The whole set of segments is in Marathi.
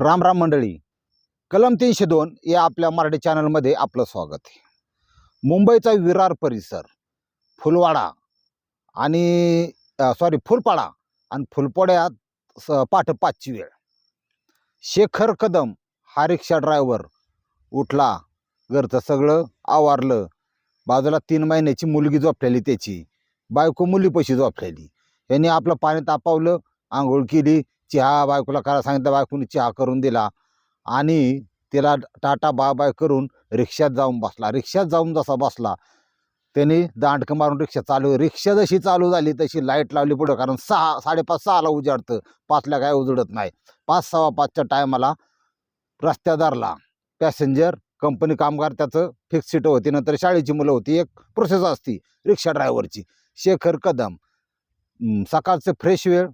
राम राम मंडळी. कलम तीनशे दोन या आपल्या मराठी चॅनलमध्ये आपलं स्वागत आहे. मुंबईचा विरार परिसर फुलवाडा आणि सॉरी फुलपाडा आणि फुलपोड्यात स पाठ पाचची वेळ. शेखर कदम हा रिक्षा ड्रायव्हर उठला घरचं सगळं आवारलं. बाजूला तीन महिन्याची मुलगी झोपलेली त्याची. बायको मुलीपाशी झोपलेली. यांनी आपलं पाणी तापावलं आंघोळ केली चहा बायकोला करायला सांगितलं बायकोने चहा करून दिला. आणि तिला टाटा बाय बाय करून रिक्षात जाऊन बसला. रिक्षात जाऊन जसा बसला त्याने दांडकं मारून रिक्षा चालू रिक्षा जशी चालू झाली तशी लाइट लावली पुढं कारण सहा साडेपाच सहाला उजाडतं. पाचला काय उजडत नाही. पाच सव्वा पाचच्या टायमाला रस्त्यादारला पॅसेंजर कंपनी कामगार त्याचं फिक्स सीट होती. नंतर शाळेची मुलं होती. एक प्रोसेस असती रिक्षा ड्रायव्हरची शेखर कदम. सकाळचं फ्रेश वेळ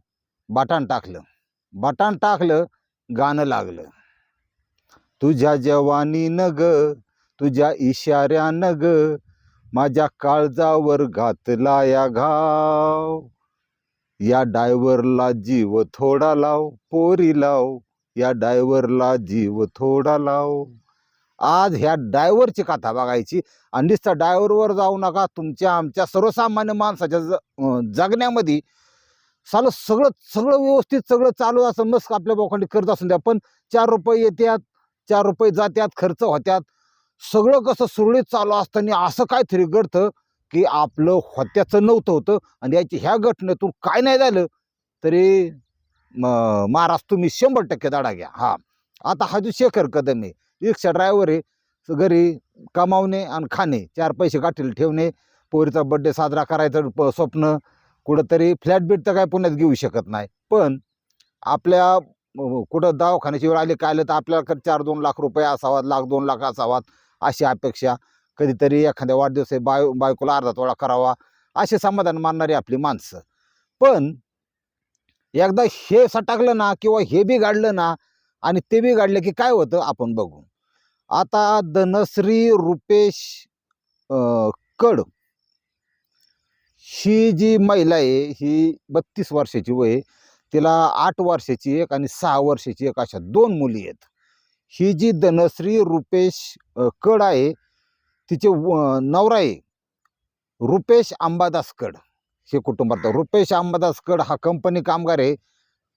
बाटान टाकलं. बटान टाकलं गाणं लागलं. तुझ्या जवानी नग तुझ्या इशाऱ्यानं नग माझ्या काळजावर घातला या घाव. या डायव्हरला जीव थोडा लाव पोरी लाव. या डायव्हरला जीव थोडा लाव. आज ह्या डायव्हरची कथा बघायची. आणि नुसतं डायव्हरवर जाऊ नका. तुमच्या आमच्या सर्वसामान्य माणसाच्या ज जगण्यामध्ये सालं सगळं सगळं व्यवस्थित सगळं चालू असं मस्त आपल्या बोखांडी करत असून द्या. पण चार रुपये येत्यात चार रुपये जात्यात खर्च होत्यात. सगळं कसं सुरळीत चालू असताना असं काहीतरी घडतं की आपलं होत्याचं नव्हतं होतं आणि याची ह्या घटनेतून काय नाही झालं तरी म- महाराज तुम्ही शंभर टक्के दाडा घ्या. हा. आता हा जो शेखर कदम आहे रिक्षा ड्रायव्हर आहे घरी कमावणे आणि खाणे चार पैसे गाठील ठेवणे पोरीचा बड्डे साजरा करायचं प- स्वप्न कुठंतरी फ्लॅट बीट तर काय पुण्यात घेऊ शकत नाही. पण आपल्या कुठं दवाखान्याची वेळ आली काय आलं तर आपल्याकडे चार दोन लाख रुपये असावात लाख दोन लाख असावात अशी अपेक्षा. कधीतरी एखाद्या वाढदिवस बाय बायकोला अर्धा तोळा करावा असे समाधान मानणारी आपली माणसं. पण एकदा हे सटाकलं ना किंवा हे बी गाडलं ना आणि ते बी गाडलं की काय होतं आपण बघू. आता धनश्री रुपेश कड ही जी महिला आहे ही बत्तीस वर्षाची वय आहे. तिला आठ वर्षाची एक आणि सहा वर्षाची एक अशा दोन मुली आहेत. ही जी धनश्री रुपेश कड आहे तिचे नवरा आहे रुपेश अंबादास कड हे कुटुंबात रुपेश अंबादास कड हा कंपनी कामगार आहे.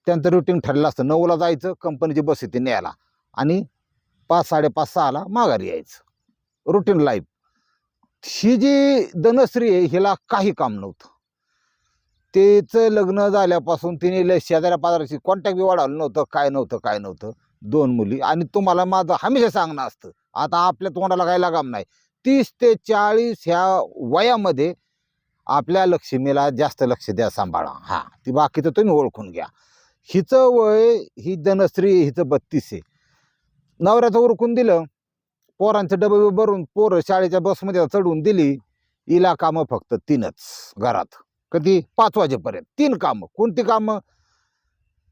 त्यांचं रुटीन ठरलं असतं नऊला जायचं कंपनीची बस येते न्यायला. आणि पाच साडेपाच सहाला माघारी यायचं. रुटीन लाईफ ही जी धनश्री आहे हिला काही काम नव्हतं. तिचं लग्न झाल्यापासून तिने लय शेजाऱ्या पाजाराची कॉन्टॅक्ट बी वाढवलं नव्हतं काय नव्हतं काय नव्हतं. दोन मुली. आणि तुम्हाला माझं हमेशा सांगणं असतं आता आपल्या तोंडाला काही लागाम नाही. तीस ते चाळीस ह्या वयामध्ये आपल्या लक्ष्मीला जास्त लक्ष द्या सांभाळा. हां ती बाकीचं तुम्ही ओळखून घ्या. हिचं वय ही धनश्री हिचं बत्तीस आहे. नवऱ्याचं ओळखून दिलं. पोरांचं डबे भरून पोरं शाळेच्या बसमध्ये चढवून दिली. इला कामं फक्त तीनच घरात. कधी? पाच वाजेपर्यंत. तीन कामं. कोणती कामं?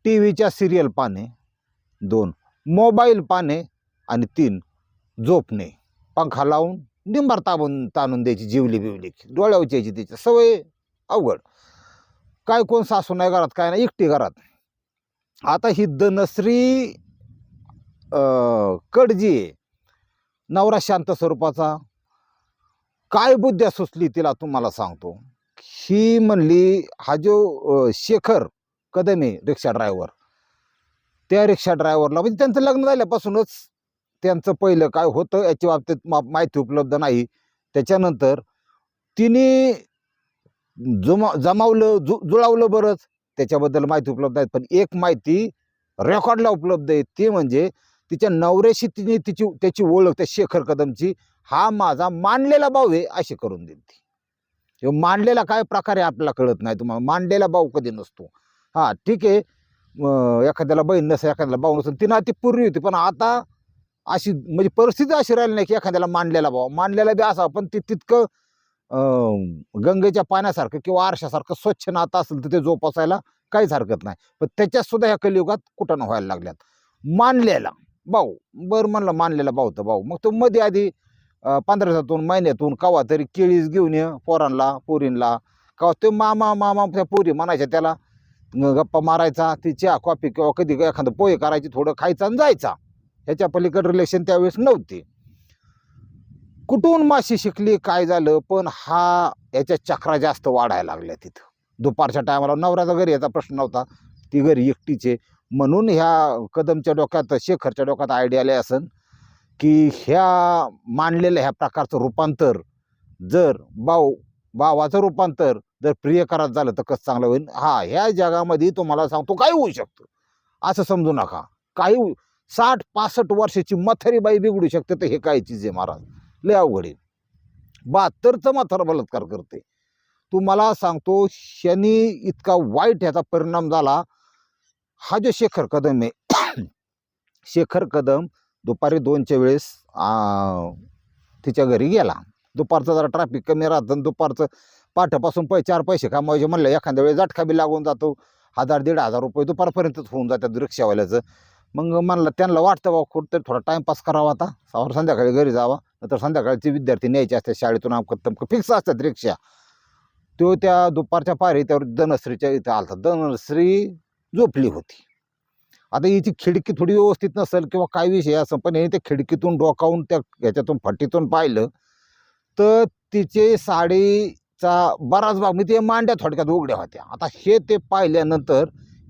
टी व्हीच्या सिरियल पाने दोन. मोबाईल पाने आणि तीन. झोपणे. पंखा लावून निंबार ताबून ताणून द्यायची जिवली बिवली. डोळ्यावर यायची त्याची. सवय अवघड. काय कोण सासू नाही घरात काय नाही एकटी घरात. आता ही धनश्री कडजी आहे. नवरा शांत स्वरूपाचा. काय बुद्ध्या सुचली तिला तुम्हाला सांगतो. ही म्हणली हा जो शेखर कदम आहे रिक्षा ड्रायव्हर त्या रिक्षा ड्रायव्हरला म्हणजे त्यांचं लग्न झाल्यापासूनच त्यांचं पहिलं काय होतं याच्या बाबतीत मा माहिती उपलब्ध नाही. त्याच्यानंतर तिने जुमा जमावलं जु जुळावलं बरंच त्याच्याबद्दल माहिती उपलब्ध आहेत पण एक माहिती रेकॉर्डला उपलब्ध आहे ती म्हणजे तिच्या नवऱ्याशी तिने तिची त्याची ओळख त्या शेखर कदमची हा माझा मांडलेला भाऊ आहे अशी करून देते. ती मांडलेला काय प्रकार आहे आपल्याला कळत नाही तुम्हाला. मांडलेला भाऊ कधी नसतो. हां ठीक आहे. एखाद्याला बहीण नसेल एखाद्याला भाऊ नसेल तिनं ती पूर्वी होती पण आता अशी म्हणजे परिस्थिती अशी राहिली नाही की एखाद्याला मांडलेला भाऊ. मांडलेला बी असा पण ते तितकं गंगेच्या पाण्यासारखं किंवा आरशासारखं स्वच्छ नातं असेल तर ते जोपासायला काहीच हरकत नाही. पण त्याच्यात सुद्धा ह्या कलियुगात कुठं व्हायला लागल्यात. मानलेला भाऊ बरं म्हणलं मानलेला भाऊ तर भाऊ. मग तो मध्ये आधी पंधरा दिवसातून महिन्यातून कवा तरी केळीच घेऊन ये पोरांना पोरींला. कवा ते मामा मामा त्या पोरी म्हणायच्या त्याला गप्पा मारायचा ती चहा कॉफी किंवा कधी एखादं पोहे करायची थोडं खायचं आणि जायचा. ह्याच्या पलीकडे रिलेशन त्यावेळेस नव्हते. कुठून माशी शिकली काय झालं पण हा याच्या चक्रा जास्त वाढायला लागल्या तिथं. दुपारच्या टायमाला नवऱ्याचा घरी याचा प्रश्न नव्हता. ती घरी एकटीचे म्हणून ह्या कदमच्या डोक्यात शेखरच्या डोक्यात आयडिया आले असन की ह्या मांडलेल्या ह्या प्रकारचं रूपांतर जर बाऊ भावाचं रूपांतर जर प्रियकरात झालं तर कसं चांगलं होईल? हा ह्या जगामध्ये तुम्हाला सांगतो काही होऊ शकतं. असं समजू नका. काही साठ पासष्ट वर्षाची मथारी बाई बिघडू शकते तर हे काय चीज आहे महाराज? लय अवघड आहे. बहात्तरचं मथर बलात्कार करते. तुम्हाला सांगतो शनी इतका वाईट ह्याचा परिणाम झाला हा जो शेखर कदम आहे शेखर कदम दुपारी दोनच्या वेळेस तिच्या घरी गेला. दुपारचं जरा ट्रॅफिक कमी राहतं आणि दुपारचं पाठापासून पै चार पैसे कमवायचे म्हणलं एखाद्या वेळेस झटका बी लागून जातो. हजार दीड हजार रुपये दुपारपर्यंतच होऊन जातात रिक्षावाल्याचं. मग म्हणलं त्यांना वाटतं बा कुठंतरी थोडा टाईमपास करावा आता. सावर संध्याकाळी घरी जावा. नंतर संध्याकाळचे विद्यार्थी न्यायचे असतात शाळेतून अमकं तमकं फिक्स असतात रिक्षा. तो त्या दुपारच्या पारी त्यावर धनश्रीच्या इथं आलता. धनश्री झोपली होती. आता याची खिडकी थोडी व्यवस्थित नसेल किंवा काय विषय असं पण याने त्या खिडकीतून डोकावून त्या ह्याच्यातून फटीतून पाहिलं तर तिचे साडीचा बराच भाग म्हणजे ते मांड्या थोडक्यात उघड्या होत्या. आता हे ते पाहिल्यानंतर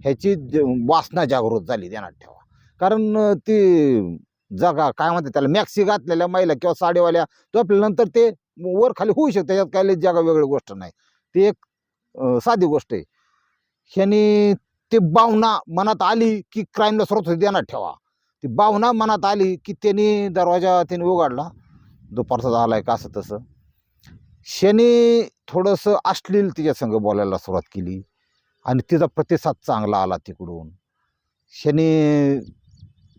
ह्याची ज- वासना जागृत झाली ध्यानात ठेवा. कारण ती जगा काय म्हणते त्याला मॅक्सी घातलेल्या महिला किंवा साडीवाल्या झोपल्यानंतर ते वर खाली होऊ शकते त्याच्यात काय जागा जगा वेगळी गोष्ट नाही. ती एक साधी गोष्ट आहे. ह्यानी ते भावना मनात आली की क्राईमला स्रोत ध्यानात ठेवा. ती भावना मनात आली की त्यांनी दरवाजा त्यांनी उघडला. दुपारचा झालाय का असं तसं. शनी थोडंसं अश्लील तिच्या संग बोलायला सुरुवात केली आणि तिचा प्रतिसाद चांगला आला तिकडून. शनी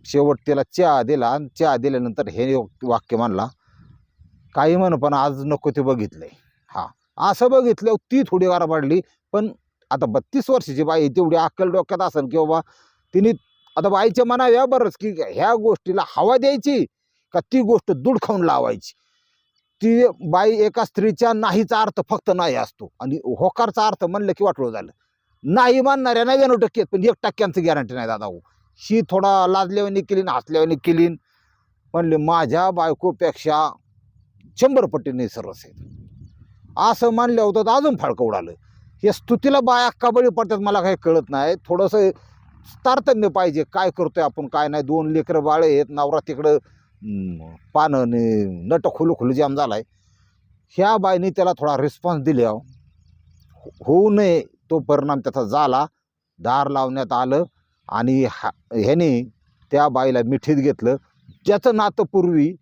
शेवट त्याला चहा दिला आणि चहा दिल्यानंतर हे वाक्य म्हणला काही म्हण पण आज नको ते बघितलं आहे हा असं बघितलं ती थोडी गारा पडली पण आता बत्तीस वर्षाची बाई तेवढी अक्कल डोक्यात असेल की बाबा तिने आता बाईच्या या बरंच की ह्या गोष्टीला हवा द्यायची का ती गोष्ट दूड खाऊन लावायची. ती बाई एका स्त्रीच्या नाहीचा अर्थ फक्त नाही असतो. आणि होकारचा अर्थ म्हणलं की वाटलं झालं. नाही मानणाऱ्या नव्याण्णव टक्के आहेत, पण एक टक्क्यांचं गॅरंटी नाही दादा हो. शी थोडा लाजल्यावानी केली हसल्यावानी केली म्हणले माझ्या बायकोपेक्षा शंभर पटीने सरस आहे असं मानलं होतं तर अजून फाळकं उडालं. हे स्तुतीला बाया का बळी पडतात मला काही कळत नाही. थोडंसं तारतम्य पाहिजे काय करतोय आपण काय नाही. दोन लेकरं बाळे आहेत नवरा तिकडं पानं आणि नट खुलू खुलू जाम झालाय. ह्या बाईने त्याला थोडा रिस्पॉन्स दिल्या हो, होऊ नये तो परिणाम त्याचा झाला. दार लावण्यात आलं आणि हा ह्याने त्या बाईला मिठीत घेतलं. ज्याचं नातं पूर्वी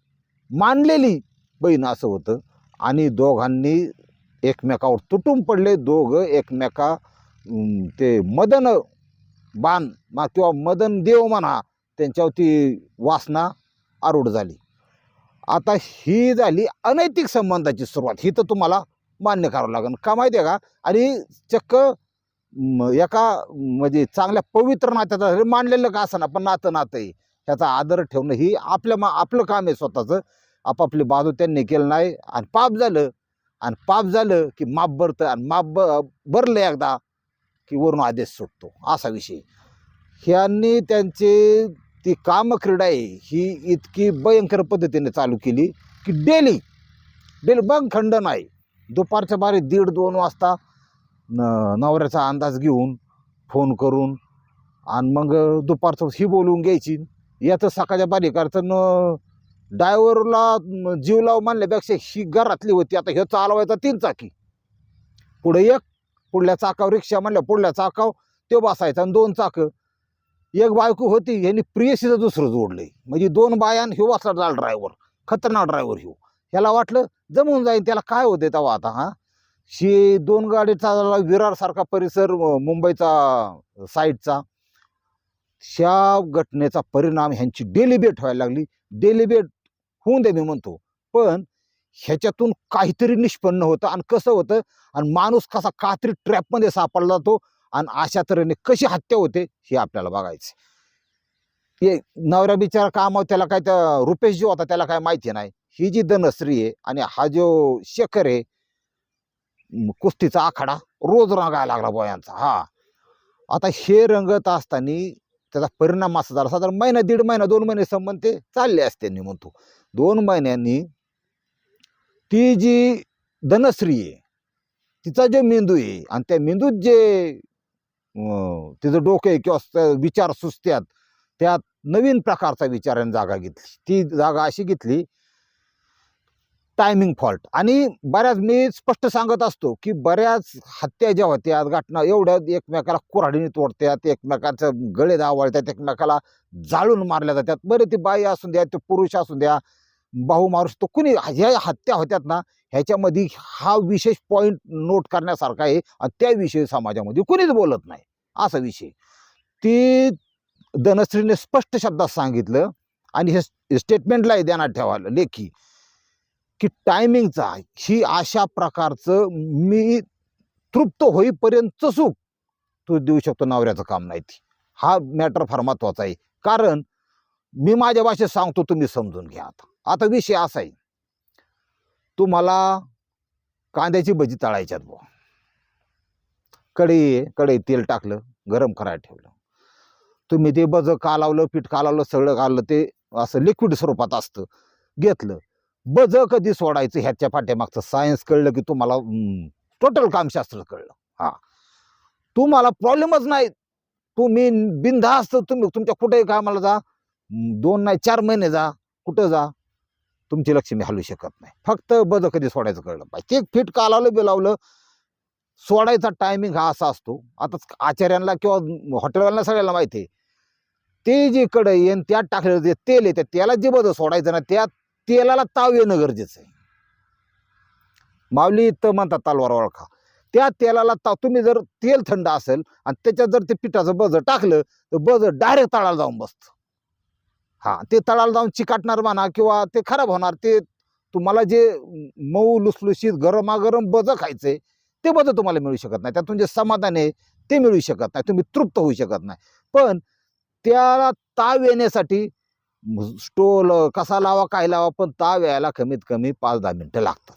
मानलेली बहीण असं होतं आणि दोघांनी एकमेकावर तुटून पडले दोघं एकमेका ते मदन बाण मा किंवा मदन देव म्हणा त्यांच्यावरती वासना आरूढ झाली. आता ही झाली अनैतिक संबंधाची सुरुवात. ही तर तुम्हाला मान्य करावं लागेल. का माहिती आहे का? आणि चक्क एका म्हणजे चांगल्या पवित्र नात्याचा मांडलेलं का असं ना पण नातं नातं आहे ह्याचा आदर ठेवणं ही आपल्या मा आपलं काम आहे स्वतःचं. आपापली बाजू त्यांनी केलं नाही. आणि पाप झालं. आणि पाप झालं की माप भरतं आणि माप ब भरलं एकदा की वरून आदेश सुटतो. असा विषय. ह्यांनी त्यांचे ती कामक्रीडा आहे ही इतकी भयंकर पद्धतीने चालू केली की डेली डेली बंग खंड नाही. दुपारच्या बारी दीड दोन वाजता न नवऱ्याचा अंदाज घेऊन फोन करून आणि मग दुपारचं ही बोलवून घ्यायची. याचं सकाळच्या बारी करायचं न डायव्हरला जीव लाव मानल्यापेक्षा ही घरातली होती. आता हे चालवायचा तीन चाकी. पुढे एक पुढल्या चाकावर रिक्षा म्हणल्या पुढल्या चाकाव तो बसायचा आणि दोन चाकं. एक बायको होती यांनी प्रियसीचं दुसरं जोडलंय. म्हणजे दोन बायान ह्यो वाचला झाला ड्रायव्हर खतरनाक ड्रायव्हर ह्यो. ह्याला वाटलं जमून जाईल त्याला काय होते तेव्हा आता हा? शी दोन गाडी चालला विरारसारखा परिसर मुंबईचा साईडचा. ह्या घटनेचा परिणाम ह्यांची डेली बेट व्हायला लागली. डेली बेट होऊन दे मी म्हणतो. पण ह्याच्यातून काहीतरी निष्पन्न होतं आणि कसं होतं? आणि माणूस कसा काहीतरी ट्रॅपमध्ये सापडला जातो आणि अशा तऱ्हेने कशी हत्या होते हे आपल्याला बघायचं. ते नवऱ्या बिचारा कामावर त्याला काय त्या रुपेश जो होता त्याला काय माहिती नाही. ही जी धनश्री आहे आणि हा जो शेखर आहे कुस्तीचा आखाडा रोज रंगायला लागला बोयांचा हा. आता हे रंगत असताना त्याचा परिणाम असा झाला. साधारण महिना दीड महिना दोन महिने संबंध ते चालले असते मी म्हणतो. दोन महिन्यांनी ती जी धनश्री आहे तिचा जो मेंदू आहे आणि त्या मेंदूत जे तिचं डोकं आहे किंवा विचार सुचत्यात त्यात नवीन प्रकारचा विचाराने जागा घेतली. ती जागा अशी घेतली टायमिंग फॉल्ट आणि बऱ्याच मी स्पष्ट सांगत असतो की बऱ्याच हत्या ज्या होत्या घटना एवढ्या एकमेकाला कुऱ्हाडीने तोडत्यात एकमेकाचं गळे दावळतात एकमेकाला जाळून मारल्या जातात. बरे ती बाई असून द्या ते पुरुष असून द्या भाऊ मारूस तो कुणी? ह्या हत्या होत्यात ना ह्याच्यामध्ये हा विशेष पॉईंट नोट करण्यासारखा आहे आणि त्याविषयी समाजामध्ये कुणीच बोलत नाही. असा विषय. ती धनश्रीने स्पष्ट शब्दात सांगितलं आणि हे स्टेटमेंटलाही ध्यानात ठेवायला लेखी की टायमिंगचा ही अशा प्रकारचं मी तृप्त होईपर्यंत सुख तू देऊ शकतो नवऱ्याचं काम नाही ती. हा मॅटर फार महत्त्वाचा आहे. कारण मी माझ्या भाषेत सांगतो तुम्ही समजून घ्या आता. आता विषय असा आहे. तुम्हाला कांद्याची भजी तळायच्यात बुवा. कढई कढई तेल टाकलं गरम करायला ठेवलं. तुम्ही ते बज का लावलं पीठ कालावलं सगळं काढलं ते असं लिक्विड स्वरूपात असतं. घेतलं. बज कधी सोडायचं ह्याच्या पाठीमागचं? सायन्स कळलं की तुम्हाला टोटल कामशास्त्र कळलं. हा. तुम्हाला प्रॉब्लेमच नाही तुम्ही बिनधास्त तुम्ही तुमच्या कुठेही कामाला जा. दोन नाही चार महिने जा. कुठं जा? तुमची लक्ष्मी हलू शकत नाही. फक्त बदं कधी सोडायचं कळलं पाहिजे ते फिट कालावलं बिलावलं सोडायचा टायमिंग हा असा असतो. आता आचार्यांना किंवा हॉटेलवाल्यांना सगळ्यांना माहिती आहे. ते जे कडं येईन त्यात टाकलेलं जे तेल आहे त्या तेलात जे बदल सोडायचं ना त्या तेलाला ताव येणं गरजेचं आहे. माऊली तर म्हणतात तलवार ओळखा. त्या तेलाला ताव तुम्ही जर तेल थंड असेल आणि त्याच्यात जर ते पिठाचं बज टाकलं तर बज डायरेक्ट तळाला जाऊन बसतं. हा ते तळाला जाऊन चिकाटणार म्हणा किंवा ते खराब होणार ते तुम्हाला जे मऊ लुसलुशीत गरमागरम बजं खायचंय ते बजं तुम्हाला मिळू शकत नाही. त्यातून जे समाधान आहे ते मिळू शकत नाही. तुम्ही तृप्त होऊ शकत नाही. पण त्याला ताव येण्यासाठी स्टोल कसा लावा काय लावा पण ताव यायला कमीत कमी पाच दहा मिनटं लागतात.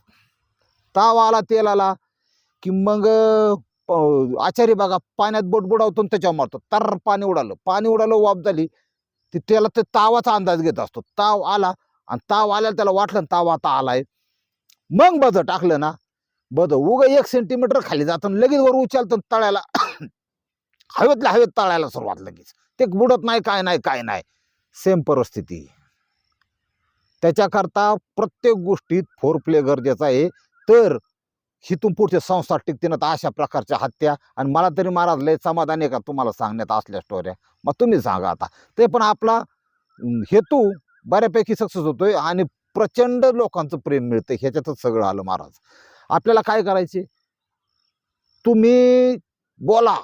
ताव आला तेलाला की मग आचारी बघा पाण्यात बोट बुडावतो त्याच्यावर मारतो. तर पाणी उडालं. पाणी उडालं वाप झाली. ते त्याला ते तावाचा अंदाज घेत असतो. ताव आला आणि ताव आल्याला त्याला वाटलं ताव आता आलाय. मग बद टाकलं ना बद उग एक सेंटीमीटर खाली जातं आणि लगेच वर उचलतं तळ्याला हवेतल्या हवेत तळायला सुरुवात लगेच. ते बुडत नाही काय नाही काय नाही. सेम परिस्थिती. त्याच्याकरता प्रत्येक गोष्टीत फोर प्ले गरजेचा आहे. तर हिथून पुढच्या संसार टिकतील तर अशा प्रकारच्या हत्या. आणि मला तरी महाराज लय समाधान आहे का तुम्हाला सांगण्यात असल्या स्टोऱ्या मग तुम्ही सांगा आता. ते पण आपला हेतू बऱ्यापैकी सक्सेस होतोय आणि प्रचंड लोकांचं प्रेम मिळतं ह्याच्यातच सगळं आलं महाराज. आपल्याला काय करायचे? तुम्ही बोला.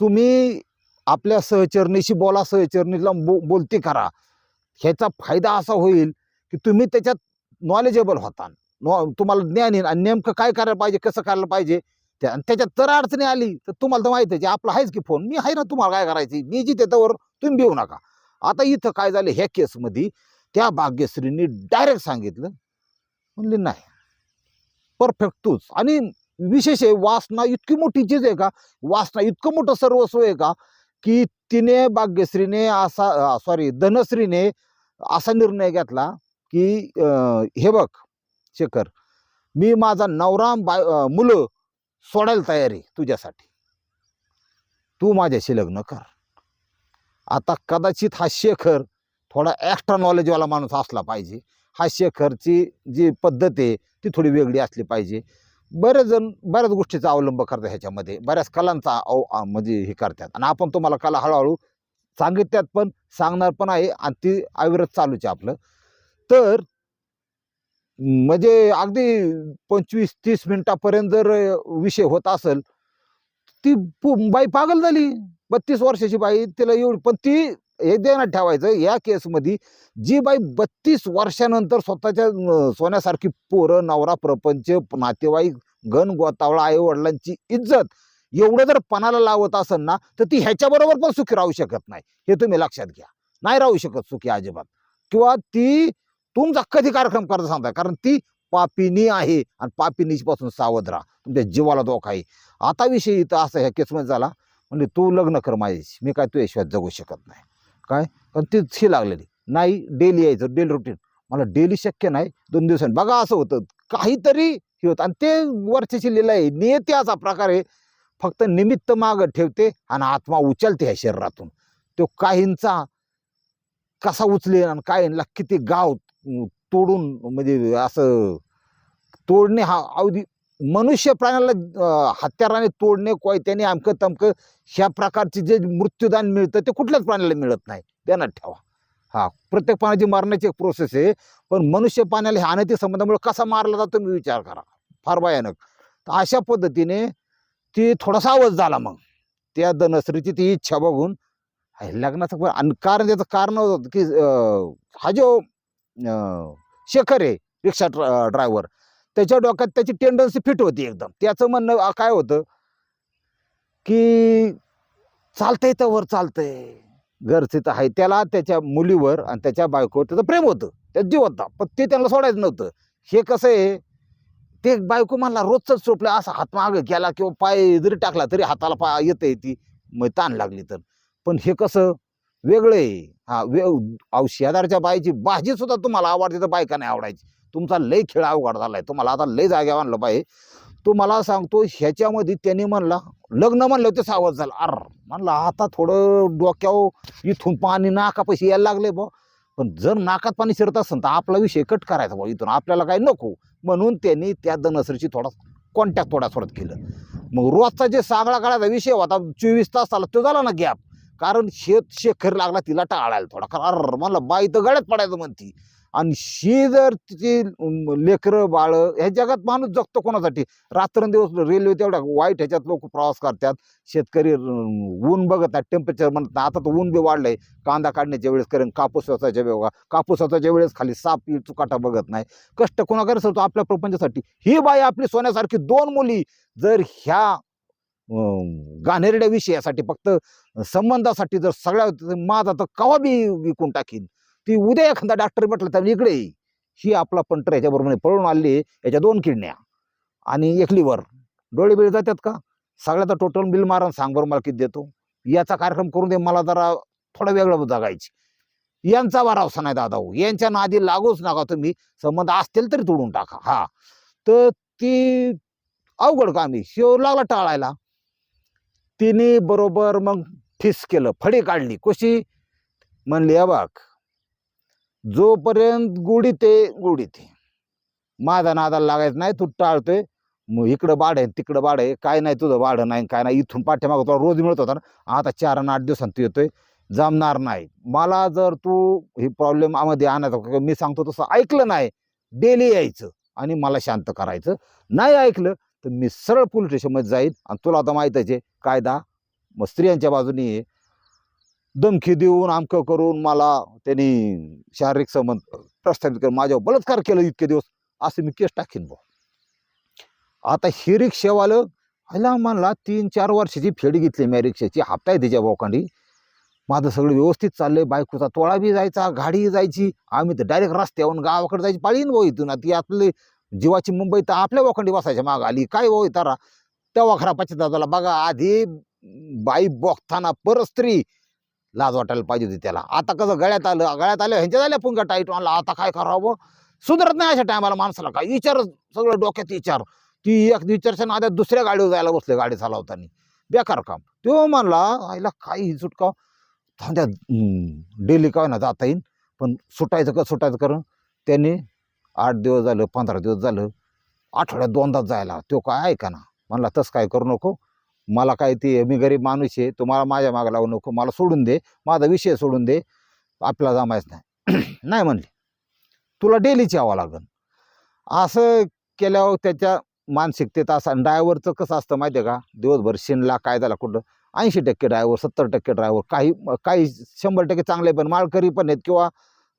तुम्ही आपल्या सहचरणीशी बोला सहचरणीला बो बोलती करा. ह्याचा फायदा असा होईल की तुम्ही त्याच्यात नॉलेजेबल होता. तुम्हाला ज्ञान येईल आणि नेमकं काय करायला पाहिजे कसं करायला पाहिजे? त्या आणि त्याच्यात तर अडचणी आली तर तुम्हाला तर माहिती आहे जे आपलं आहेच की फोन मी आहे ना तुम्हाला काय करायची मी जिथे त्यावर तुम्ही भिवू नका. आता इथं काय झालं ह्या केसमध्ये त्या भाग्यश्रींनी डायरेक्ट सांगितलं. म्हणले नाही. परफेक्ट तूच. आणि विशेष आहे वासना इतकी मोठी चीज आहे का? वासना इतकं मोठं सर्वस्व आहे का? की तिने भाग्यश्रीने असा सॉरी धनश्रीने असा निर्णय घेतला की हे बघ शेखर. मी माझा नवरा बाय मुलं सोडायला तयार आहे तुझ्यासाठी. तू माझ्याशी लग्न कर. आता कदाचित हा शेखर थोडा एक्स्ट्रा नॉलेजवाला माणूस असला पाहिजे. हा शेखरची जी पद्धत आहे ती थोडी वेगळी असली पाहिजे. बरेच जण बऱ्याच गोष्टीचा अवलंब करतात ह्याच्यामध्ये. बऱ्याच कलांचा अव म्हणजे हे करतात. आणि आपण तुम्हाला कला हळूहळू सांगितल्यात पण सांगणार पण आहे आणि ती अविरत चालूच आहे आपलं. तर म्हणजे अगदी पंचवीस तीस मिनिटापर्यंत जर विषय होत असेल ती पु- बाई पागल झाली. बत्तीस वर्षाची बाई तिला एवढी पण ती हे देण्यात ठेवायचं या केसमध्ये जी बाई बत्तीस वर्षानंतर स्वतःच्या सोन्यासारखी पोरं नवरा प्रपंच नातेवाईक घन गोतावळा आई वडिलांची इज्जत एवढं जर पणाला लावत असेल ना तर ती ह्याच्याबरोबर पण सुखी राहू शकत नाही. हे तुम्ही लक्षात घ्या. नाही राहू शकत सुखी अजिबात. किंवा ती तुमचा कधी कार्यक्रम करता सांगता कारण ती पापिनी आहे आणि पापिनीपासून सावध राहा. तुमच्या जीवाला धोका आहे. आता विषय इथं असा ह्या केसमध्ये झाला म्हणजे तू लग्न कर माझ्याशी. मी काय तुझ्याशिवाय जगू शकत नाही. काय? पण तीच ही लागलेली. नाही डेली यायचं डेली रुटीन मला डेली शक्य नाही. दोन दिवसांनी. बघा असं होतं. काहीतरी हे होतं. आणि ते वरच्याची लिला आहे. नियती असा प्रकार आहे. फक्त निमित्त मागं ठेवते आणि आत्मा उचलते ह्या शरीरातून. तो काहींचा कसा उचले आणि काहींना किती गाव तोडून म्हणजे असं तोडणे हा अवधी मनुष्य प्राण्याला हत्याराने तोडणे कोयत्याने अमकं तमकं ह्या प्रकारचे जे मृत्यूदान मिळतं ते कुठल्याच प्राण्याला मिळत नाही. ध्यानात ठेवा. हा प्रत्येक प्राण्याची मारण्याची एक प्रोसेस आहे पण मनुष्य पाण्याला ह्या अनैतिक संबंधामुळे कसा मारला जातो मी विचार करा. फार भयानक. तर अशा पद्धतीने ती थोडासा आवाज झाला मग. त्या धनश्रीची ती इच्छा बघून लग्नाचं पण- आणि कारण त्याचं कारण होतं की हा जो शेखर आहे रिक्षा ड्रायव्हर. त्याच्या डोक्यात त्याची टेंडन्सी फिट होती एकदम. त्याचं म्हणणं काय होतं? की चालतंय तर वर चालतंय. गरजेचं तर आहे त्याला त्याच्या मुलीवर आणि त्याच्या बायकोवर त्याचं प्रेम होतं. त्यात जीव होता. पण ते त्यांना सोडायचं नव्हतं. हे कसं आहे? ते बायको म्हणला रोजच चोपला असा हात मागं गेला किंवा पाय जरी टाकला तरी हाताला पाय येते ती. मग ताण लागली तर. पण हे कसं? वेगळं. आहे हा वे अहो, शेजारच्या बाईची भाजी सुद्धा तुम्हाला आवडते तर बायका नाही आवडायची. तुमचा लय खेळ अवघड आहे तुम्हाला आता लय जागे आणलं पाहिजे तो मला सांगतो ह्याच्यामध्ये त्यांनी म्हणला लग्न म्हणलं ते सावध झालं. अर म्हणलं आता थोडं डोक्यावर इथून पाणी नाकापाशी यायला लागले बा पण जर नाकात पाणी शिरत असेल तर आपला विषय कट करायचा बा इथून आपल्याला काही नको. म्हणून त्यांनी त्या दनसरीची थोडा कॉन्टॅक्ट थोडा थोडा केलं. मग रोजचा जे सागळा काढायचा विषय होता चोवीस तास झाला तो झाला ना गॅप कारण शेत शेखर लागला तिला टाळायला थोडा कारण अर मला बाई तर गळ्यात पडायचं म्हणती. आणि शी जर तिची लेकरं बाळ ह्या जगात माणूस जगतो कोणासाठी? रात्रंदिवस रेल्वे तेवढ्या वाईट ह्याच्यात लोक प्रवास करतात. शेतकरी ऊन बघत नाही टेम्परेचर म्हणत नाही. आता तर ऊन बी वाढलंय. कांदा काढण्याच्या वेळेस करेन कापूस वाचायच्या वेळेस कापूस वाचायच्या वेळेस खाली साप चुकाटा बघत नाही. कष्ट कोणाकडे सरतो? आपल्या प्रपंचासाठी. ही बाई आपली सोन्यासारखी दोन मुली. जर ह्या गाणेरड्या विषयासाठी फक्त संबंधासाठी जर सगळ्या माझा तर कवा बी विकून टाकीन. ती उद्या एखादा डॉक्टर म्हटलं तर इकडे ही आपला पंटर याच्याबरोबर पळून आली याच्या दोन किडण्या. आणि एक लिव्हर डोळे बिळे जातात का? सगळ्याचं टोटल बिल मारा सांग बरं मला किती देतो. याचा कार्यक्रम करून दे मला जरा थोडं वेगळं जगायची. यांचा वारावसा नाही दादा हो. यांच्या नादी लागूच नका तुम्ही. संबंध असतील तरी तोडून टाका. हा. तर ती अवघड कामी शिव लागला टाळायला. तिने बरोबर मग ठिस केलं फडी काढली. कशी? म्हणली अबाक जोपर्यंत गुढी ते गुढी ते. माझा नादाला लागायचं नाही तू टाळतोय. मग इकडं बाड आहे तिकडं बाड आहे. काय नाही तुझं बाड नाही काय नाही. इथून पाठीमागं तुला रोज मिळत होता ना. आता चार आणि आठ दिवसांत तू येतोय. जमणार नाही. मला जर तू ही प्रॉब्लेममध्ये आणायचा मी सांगतो तसं ऐकलं नाही. डेली यायचं आणि मला शांत करायचं. नाही ऐकलं तर मी सरळ पोलीस स्टेशनमध्ये जाईल आणि तुला आता माहीत आहे कायदा मग स्त्रियांच्या बाजूने आहे. धमकी देऊन आमकं करून मला त्यांनी शारीरिक संबंध प्रस्थापित करून माझ्यावर बलात्कार केलं इतके दिवस. असं मी केस टाकीन भाऊ आता ही रिक्षावालं ह्याला म्हणला तीन चार वर्षाची फेड घेतली मी रिक्षाची. हप्ता आहे त्याच्या बोकांडी माझं सगळं व्यवस्थित चाललंय. बायकोचा तोळा बी जायचा गाडी जायची. आम्ही तर डायरेक्ट रस्त्यावरून गावाकडे जायची पाळीन भाऊ इथून. आता ती आपले जीवाची मुंबई तर आपल्या वखंडी बसायच्या माग आली. काय हो तारा? तेव्हा खरा पाचशे दादाला बघा आधी बाई बोखताना पर स्त्री लाज वाटायला पाहिजे होती त्याला. आता कसं गळ्यात आलं गळ्यात आलं ह्यांच्या झाल्या पुंगा टाईट आणला. आता काय करावं? सुधरत नाही अशा टायमाला माणसाला काय? विचार सगळं डोक्यात विचार. ती एक विचारच्या नाद्यात दुसऱ्या गाडीवर जायला बसले गाडी चालवताना. बेकार काम. तो म्हणला आईला काही सुटका. थांब्या डेली काय ना जाता येईन. पण सुटायचं का सुटायचं करून त्यांनी आठ दिवस झालं पंधरा दिवस झालं आठवड्यात दोनदाच जायला. तो काय ऐका ना. म्हणला तसं काय करू नको. मला काय ते मी गरीब माणूस आहे तुम्हाला माझ्या मागं लावू नको. मला सोडून दे. माझा विषय सोडून दे. आपल्याला जमायच नाही. नाही म्हणले. तुला डेलीच यावं लागेल असं केल्यावर त्याच्या मानसिकतेत असं ड्रायव्हरचं कसं असतं माहिती आहे का? दिवसभर शिनला काय झाला कुठं ऐंशी टक्के ड्रायव्हर सत्तर टक्के ड्रायव्हर काही काही शंभर टक्के चांगले पण माळकरी पण आहेत किंवा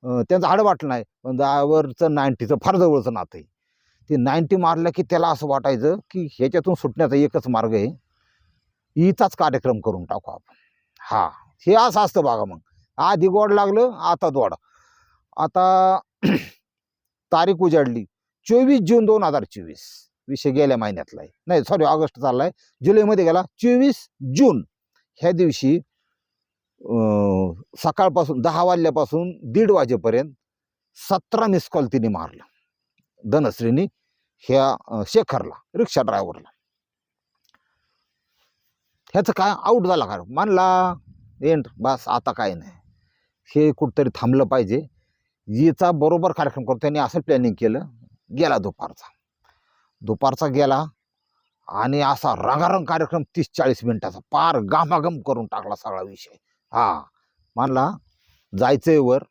त्यांचं हाड वाटलं नाही. पण जावरचं नाईन्टीचं फार जवळचं नातं आहे. ते नाईन्टी मारलं की त्याला असं वाटायचं की ह्याच्यातून सुटण्याचा एकच मार्ग आहे. इचाच कार्यक्रम करून टाकू आपण. हा हे असं असतं बघा मग. आधी गोड लागलं आता दोड. आता तारीख उजाडली. चोवीस जून दोन हजार चोवीस. विषय गेल्या महिन्यातला आहे. नाही सॉरी ऑगस्ट चाललाय. जुलैमध्ये गेला. चोवीस जून. ह्या दिवशी सकाळपासून दहा वाजल्यापासून दीड वाजेपर्यंत सतरा मिस कॉल तिने मारला. धनश्रीनी ह्या शेखरला रिक्षा ड्रायव्हरला ह्याचं काय आऊट झाला का? मानला एंड बस आता काय नाही. हे कुठंतरी थांबलं पाहिजे. येचा बरोबर कार्यक्रम करतो. त्यांनी असं प्लॅनिंग केलं. गेला दुपारचा. दुपारचा गेला आणि असा रंगारंग कार्यक्रम तीस चाळीस मिनिटाचा पार गामागम करून टाकला सगळा विषय. हा. मानला आहे वर.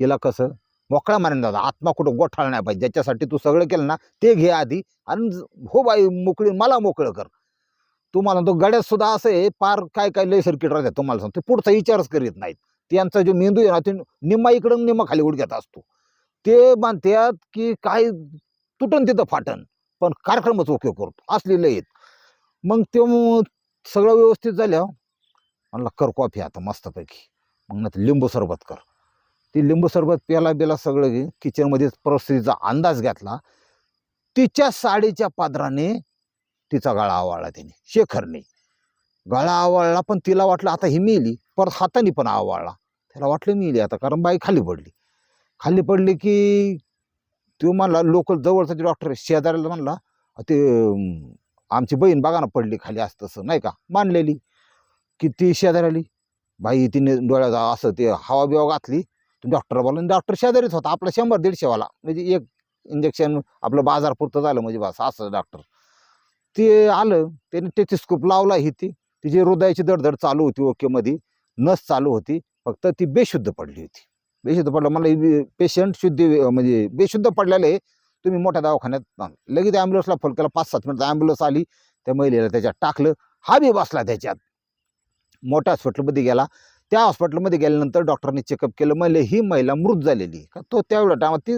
हिला कसं? मोकळ्या मारेन दादा. आत्मा कुठं गोठाळ नाही पाहिजे. ज्याच्यासाठी तू सगळं केलं ना ते घे आधी. आणि हो बाई मोकळी मला मोकळं कर. तुम्हाला तो गड्यात सुद्धा असं आहे पार काय काय लय सर्किट राहतात तुम्हाला सांगतो. पुढचा विचारच करीत नाहीत. त्यांचा जो मेंदू आहे ना ते निम्मा इकडं निम्मा खाली उडक्यात असतो. ते मानतात की काय तुटन तिथं फाटन. पण कार्यक्रमच ओके करतो. असलेले आहेत. मग ते मग सगळं व्यवस्थित झाल्यावर म्हणला कर कॉफी आता मस्तपैकी. मग ना लिंबू सरबत कर. ती लिंबू सरबत प्याला बिला सगळं किचनमध्येच किचनमध्ये परिस्थितीचा अंदाज घेतला. तिच्या साडीच्या पादराने तिचा गळा आवळला त्याने शेखरने. गळा आवळला पण तिला वाटलं आता ही मिली परत हाताने पण आवळला. त्याला वाटलं मिली आता कारण बाई खाली पडली. खाली पडली की तो म्हणला लोकल जवळचा ते डॉक्टर शेजाऱ्याला म्हणला ते आमची बहीण बघा ना पडली खाली असं तसं नाही का? मानलेली की ती आली? बाई तिने डोळ्यात असं ते हवा बिवा घातली डॉक्टर बोलला डॉक्टर शेजारीच होता आपला शंभर दीडशेवाला म्हणजे एक इंजेक्शन आपलं बाजारपुरतं झालं म्हणजे बस असं डॉक्टर ते आलं त्याने टेथिस्कोप लावला ही ती तिची हृदयाची दडधड चालू होती ओकेमध्ये नस चालू होती फक्त ती बेशुद्ध पडली होती. बेशुद्ध पडलं मला पेशंट शुद्ध म्हणजे बेशुद्ध पडलेले तुम्ही मोठ्या दवाखान्यात लगेच ॲम्ब्युलन्सला फोन केला पाच सात मिनिट ॲम्ब्युलन्स आली त्या महिलेला त्याच्यात टाकलं हा बी बसला त्याच्यात. मोठ्या हॉस्पिटलमध्ये गेला. त्या हॉस्पिटलमध्ये गेल्यानंतर डॉक्टरनी चेकअप केलं. म्हणजे ही महिला मृत झालेली. का तो त्यावेळेला टायमात ती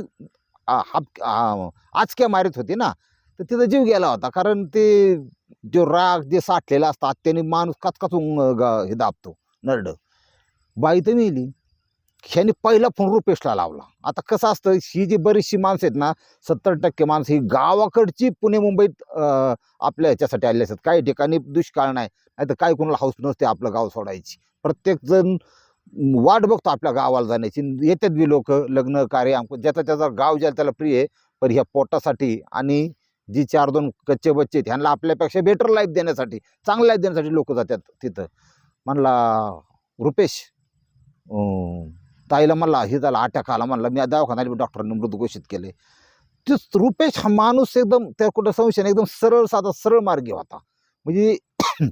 हाप आचक्या मारीत होती ना. तर तिचा जीव गेला होता. कारण ते जो राग जे साठलेला असतात त्याने माणूस कचकचून ग- हे दाबतो. नरड. बाई तर मिली. ह्याने पहिला फोन रुपेशला लावला. आता कसं असतं ही जी बरीचशी माणसं आहेत ना सत्तर टक्के माणसं ही गावाकडची पुणे मुंबईत आपल्या ह्याच्यासाठी आलेली असतात. काही ठिकाणी दुष्काळ नाही नाही तर काय कोणाला हाऊस नसते आपलं गाव सोडायची. प्रत्येकजण वाट बघतो आपल्या गावाला जाण्याची. येतात बी लोक लग्न कार्य ज्याचा त्याचा गाव ज्याला त्याला प्रिय आहे पण ह्या पोटासाठी आणि जी चार दोन कच्चे बच्चे आहेत ह्यांना आपल्यापेक्षा बेटर लाईफ देण्यासाठी चांगलं लाईफ देण्यासाठी लोक जातात तिथं. म्हणला रुपेश ताईला म्हणला हे झालं अटॅक आला म्हणला. मी दवाखान्यात डॉक्टरांनी मृत घोषित केले. तीच रुपेश हा माणूस एकदम त्या कुठं संशय नाही, एकदम सरळ साधा सरळ मार्गी होता. म्हणजे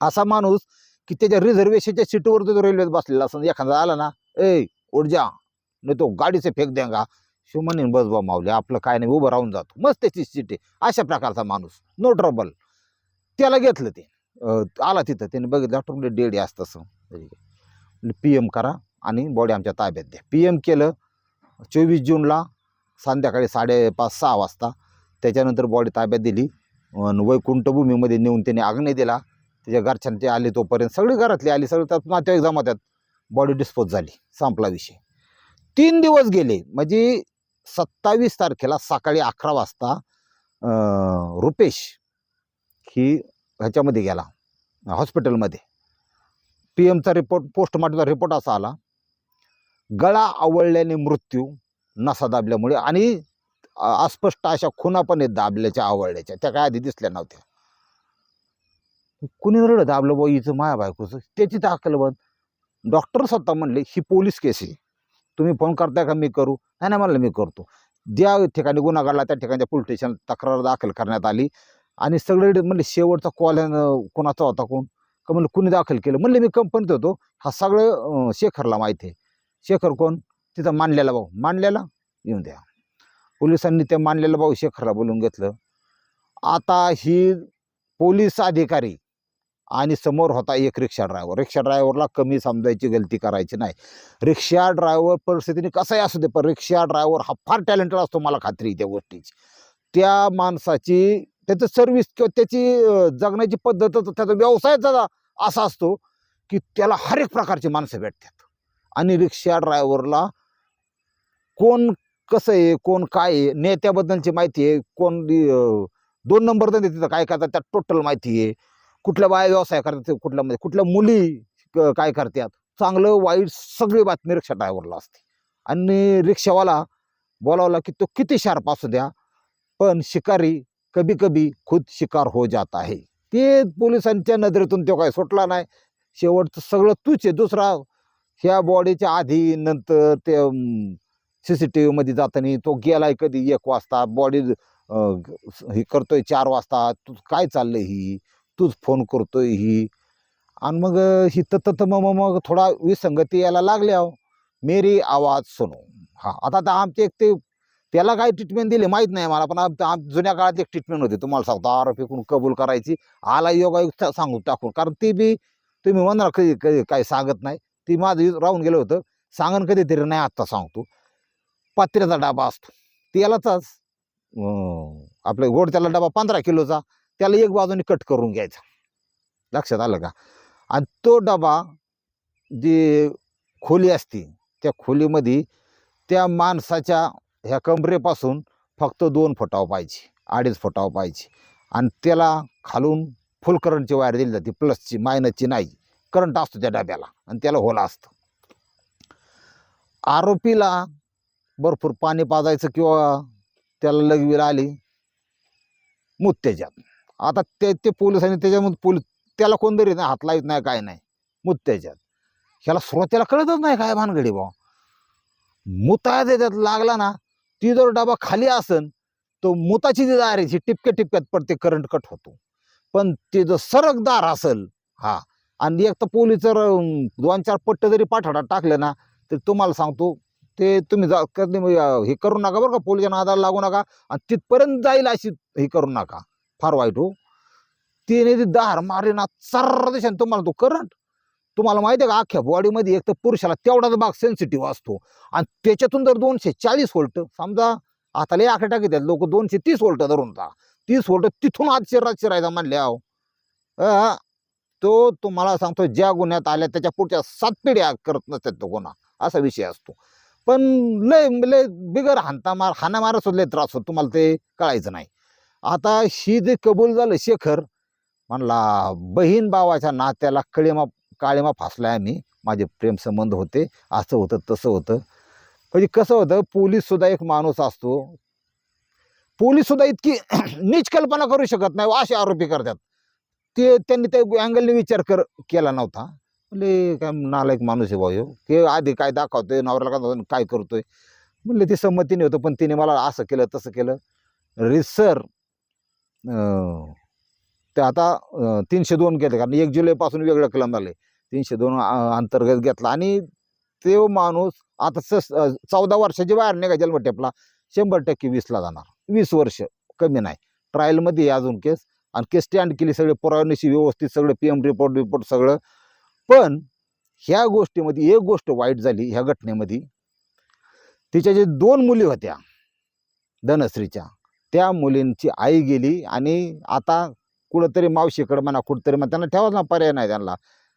असा माणूस की त्याच्या रिझर्वेशनच्या सीटवर तो रेल्वेत बसलेला असं एखादा आला ना ए उठ नाही तो गाडीचे फेक द्यांगा शिव म्हणेन बस बा मावले आपलं काय नाही उभं राहून जातो. मस्त त्याची सीट आहे. अशा प्रकारचा माणूस. नो ट्रबल त्याला घेतलं ते. आला तिथं. त्याने बघितलं डॉक्टर म्हणजे डेड आहे असं तसं पी एम करा. आणि बॉडी आमच्या ताब्यात द्या पी एम केलं चोवीस जूनला संध्याकाळी साडेपाच सहा वाजता. त्याच्यानंतर बॉडी ताब्यात दिली. वैकुंठभूमीमध्ये नेऊन त्याने आग्नेय दिला. त्याच्या घरच्यांचे आले तोपर्यंत सगळी घरातली आली सगळं त्यात नातेवाईक जमात्यात बॉडी डिस्पोज झाली. संपला विषय. तीन दिवस गेले. म्हणजे सत्तावीस तारखेला सकाळी अकरा वाजता रुपेश ही ह्याच्यामध्ये गेला. हॉस्पिटलमध्ये. पी एमचा रिपोर्ट पोस्टमॉर्टमचा रिपोर्ट असा आला. गळा आवळल्याने मृत्यू नसा दाबल्यामुळे आणि अस्पष्ट अशा खुनापणे पण आहेत दाबल्याच्या आवळल्याच्या. त्या काय आधी दिसल्या नव्हत्या. कुणी रड दाबलं बा हिचं माया बायकोचं? त्याची दाखल बंद डॉक्टर स्वतः म्हणले ही पोलीस केस आहे. तुम्ही फोन करताय का? मी करू. नाही नाही म्हणलं मी करतो. ज्या ठिकाणी गुन्हा घडला त्या ठिकाणच्या पोलीस स्टेशन तक्रार दाखल करण्यात आली आणि सगळे म्हणले शेवटचा कॉल कोणाचा होता कोण? का म्हणलं कुणी दाखल केलं? म्हणले मी कंपनीत होतो. हा सगळं शेखरला माहिती आहे. शेखर कोण? तिथं मानलेला भाऊ. मानलेला? येऊन द्या. पोलिसांनी त्या मानलेला भाऊ शेखरला बोलून घेतलं. आता ही पोलीस अधिकारी आणि समोर होता एक रिक्षा ड्रायव्हर. रिक्षा ड्रायव्हरला कमी समजायची गलती करायची नाही. रिक्षा ड्रायव्हर परिस्थितीने कसाही असू दे पण रिक्षा ड्रायव्हर हा फार टॅलेंटेड असतो मला खात्री त्या गोष्टीची. त्या माणसाची त्याचं सर्व्हिस किंवा त्याची जगण्याची पद्धतच त्याचा व्यवसायचा असा असतो की त्याला हर एक प्रकारची माणसं भेटतात. आणि रिक्षा ड्रायव्हरला कोण कसं आहे कोण काय आहे नेत्याबद्दलची माहिती आहे कोण दोन नंबर देते तिथं काय करतात त्यात टोटल माहिती आहे. कुठल्या बाया व्यवसाय करतात कुठल्या कुठल्या मुली काय करतात. चांगलं वाईट सगळी बातमी रिक्षा ड्रायव्हरला असते. आणि रिक्षावाला बोलावला की तो किती शार्प असू द्या पण शिकारी कभी कभी खुद शिकार हो जात आहे. ते पोलिसांच्या नजरेतून तो काय सुटला नाही. शेवटचं सगळं तूच आहे दुसरा ह्या बॉडीच्या आधी नंतर ते सी सी टी व्हीमध्ये जाताना तो गेलाय कधी? एक वाजता. बॉडी हे करतोय चार वाजता. तू काय चाललंय ही? तूच फोन करतोय ही. आणि मग ही तत मग मग थोडा विसंगती यायला लागल्या मेरी आवाज सुनो. हा आता तर आमचे एक ते त्याला काय ट्रीटमेंट दिली माहीत नाही मला पण आम- जुन्या काळात एक ट्रीटमेंट होती. तुम्हाला सांगतो आरोपी कोण कबूल करायची आला योगायुक्त सांगून टाकून. कारण ती बी तुम्ही म्हणणार कधी कधी सांगत नाही. ती माझं राहून गेलं होतं. सांगन कधीतरी नाही आत्ता सांगतो. पात्र्याचा डबा असतो. त्यालाच आपल्या गोड त्याला डबा पंधरा किलोचा. त्याला एक बाजूने कट करून घ्यायचा. लक्षात आलं का? आणि तो डबा जी खोली असते त्या खोलीमध्ये त्या माणसाच्या ह्या कमरेपासून फक्त दोन फुटावं पाहिजे अडीच फुटावं पाहिजे. आणि त्याला खालून फुल करंटची वायर दिली जाते प्लसची मायनसची नाही. करंट असतो त्या डब्याला आणि त्याला होला असतं. आरोपीला भरपूर पाणी पाजायचं किंवा त्याला लगवीला आली मुत्तेजात आता ते ते पोलिसांनी त्याच्यामध्ये पोलीस त्याला कोणतरी नाही हात लावत नाही काय नाही मुत्तेजात ह्याला सुरुवातीला कळतच नाही काय भानगडी भाऊ. मुताया त्याच्यात लागला ना ती जर डबा खाली असन तो मुताची जी दार आहे टिपक्या टिपक्यात पडते करंट कट होतो. पण ते जर सरकदार असेल हा आणि एक तर पोलीस जर दोन चार पट्ट जरी पाठवडा टाकले ना तर तुम्हाला सांगतो ते तुम्ही जा हे करू नका बरं का पोलिसांना आधार लागू नका आणि तिथपर्यंत जाईल अशी हे करू नका. फार वाईट हो. तिने ती दार मारली ना सर्र दिशाने तुम्हाला तो करंट. तुम्हाला माहिती आहे का अख्ख्या बॉडीमध्ये एक तर पुरुषाला तेवढाच भाग सेन्सिटिव्ह असतो. आणि त्याच्यातून जर दोनशे चाळीस वोल्ट समजा आता लय आकडे टाकीत लोक दोनशे तीस वोल्ट धरून जा. तीस वोल्ट तिथून आज शिरात शिरायचा म्हणल्या तो तुम्हाला सांगतो ज्या गुन्ह्यात आल्या त्याच्या पुढच्या सात पिढ्या करत नसतात तो गुन्हा. असा विषय असतो. पण लय लय बिगर हाणता मार हाना सुद्धा लय त्रास होतो. तुम्हाला ते कळायचं नाही. आता ही जे कबूल झालं शेखर म्हणला बहीण भावाच्या नात्याला कळीमा काळीमा फासलाय आम्ही. माझे प्रेमसंबंध होते. असं होतं तसं होतं. म्हणजे कसं होतं पोलीससुद्धा एक माणूस असतो. पोलीससुद्धा इतकी नीच कल्पना करू शकत नाही असे आरोपी करतात. ते त्यांनी त्या अँगलने विचार कर केला नव्हता. म्हणले काय नालायक माणूस आहे भाऊ की हे आधी काय दाखवतोय नवऱ्याला काय दाखवतोय, काय करतोय? म्हणले ते संमतीने होतं पण तिने मला असं केलं तसं केलं. रिसर ते आता तीनशे दोन घेतलं कारण एक जुलैपासून वेगळं कलम झाले तीनशे दोन अंतर्गत घेतला आणि तो माणूस आता स चौदा वर्षाची बाहेर निघा जन्मटेपला शंभर टक्के वीसला जाणार. वीस वर्ष कमी नाही. ट्रायलमध्ये अजून केस आणि केस स्टँड केली सगळे पुराव्यानिशी व्यवस्थित सगळं पी एम रिपोर्ट रिपोर्ट सगळं. पण ह्या गोष्टीमध्ये एक गोष्ट वाईट झाली ह्या घटनेमध्ये. तिच्या जे दोन मुली होत्या धनश्रीच्या त्या मुलींची आई गेली आणि आता कुठंतरी मावशीकडं म्हणा कुठंतरी म्हणा त्यांना ठेवाच ना पर्याय नाही त्यांना.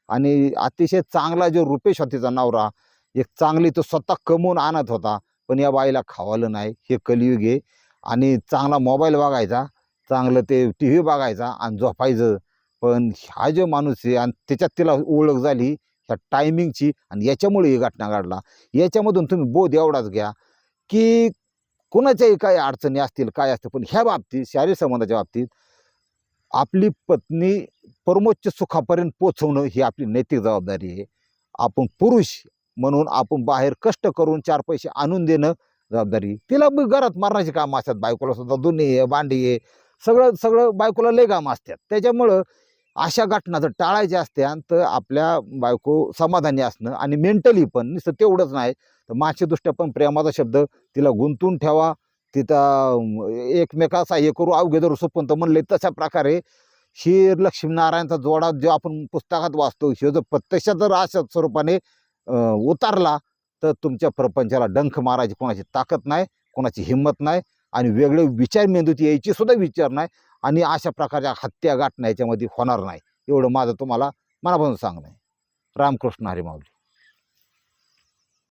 आणि अतिशय चांगला जो रुपेश होता तिचा नवरा एक चांगली तो स्वतः कमवून आणत होता पण या बाईला खावालं नाही हे कलियुग आहे. आणि चांगला मोबाईल बघायचा चांगलं ते टी व्ही बघायचा आणि झोपायचं. पण हा जो माणूस आहे आणि त्याच्यात तिला ओळख झाली ह्या टायमिंगची आणि याच्यामुळे ही घटना घडला. याच्यामधून तुम्ही बोध एवढाच घ्या की कोणाच्याही काही अडचणी असतील काय असतील पण ह्या बाबतीत शारीरिक संबंधाच्या बाबतीत आपली पत्नी परमोच्च सुखापर्यंत पोचवणं ही आपली नैतिक जबाबदारी आहे. आपण पुरुष म्हणून आपण बाहेर कष्ट करून चार पैसे आणून देणं जबाबदारी. तिला घरात मारण्याची काम असतात. बायकोला सुद्धा दोन्ही आहे भांडी आहे. सगळं सगळं बायकोला लय काम असतात. त्याच्यामुळं अशा घटना जर टाळायच्या असत्या तर आपल्या बायको समाधानी असणं आणि मेंटली पण नुसतं तेवढंच नाही तर मानसिकदृष्ट्या पण प्रेमाचा शब्द तिला गुंतून ठेवा. तिथं एकमेकाचा हे करू अवघे धरू सोपंत म्हणले तशा प्रकारे ही लक्ष्मीनारायणचा जोडा जो आपण पुस्तकात वाचतो हे जर प्रत्यक्षात जर अशा स्वरूपाने उतारला तर तुमच्या प्रपंचाला डंख मारायची कोणाची ताकद नाही कोणाची हिंमत नाही. आणि वेगळे विचार मेंदूत यायची सुद्धा विचार नाही आणि अशा प्रकारच्या हत्या गाठणं याच्यामध्ये होणार नाही. एवढं माझं तुम्हाला मनापासून सांगणं आहे. रामकृष्ण हरिमावली